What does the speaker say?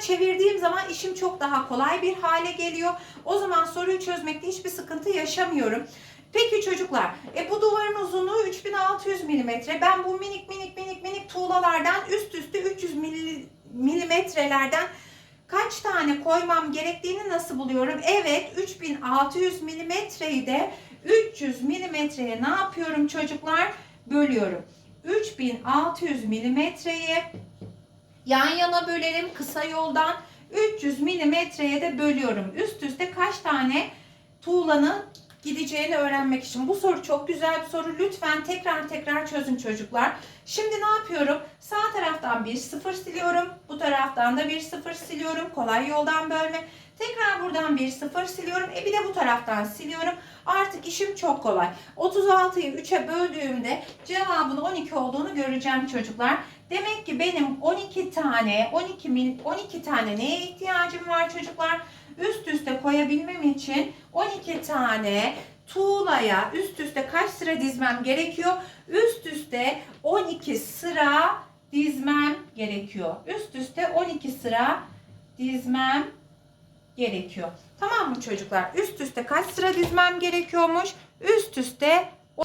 Çevirdiğim zaman işim çok daha kolay bir hale geliyor. O zaman soruyu çözmekte hiçbir sıkıntı yaşamıyorum. Peki çocuklar, e bu duvarın uzunluğu 3600 milimetre. Ben bu minik minik minik minik tuğlalardan üst üste 300 mili- milimetrelerden kaç tane koymam gerektiğini nasıl buluyorum? Evet, 3600 milimetreyi de 300 milimetreye ne yapıyorum çocuklar? Bölüyorum. 3600 milimetreyi yan yana bölerim kısa yoldan. 300 milimetreye de bölüyorum. Üst üste kaç tane tuğlanın gideceğini öğrenmek için. Bu soru çok güzel bir soru. Lütfen tekrar tekrar çözün çocuklar. Şimdi ne yapıyorum? Sağ taraftan bir sıfır siliyorum. Bu taraftan da bir sıfır siliyorum. Kolay yoldan bölme. Tekrar buradan bir sıfır siliyorum. E bir de bu taraftan siliyorum. Artık işim çok kolay. 36'yı 3'e böldüğümde cevabın 12 olduğunu göreceğim çocuklar. Demek ki benim 12 tane 12 mil 12 tane neye ihtiyacım var çocuklar? Üst üste koyabilmem için 12 tane tuğlaya üst üste kaç sıra dizmem gerekiyor? Üst üste 12 sıra dizmem gerekiyor. Üst üste 12 sıra dizmem gerekiyor. Tamam mı çocuklar? Üst üste kaç sıra dizmem gerekiyormuş? Üst üste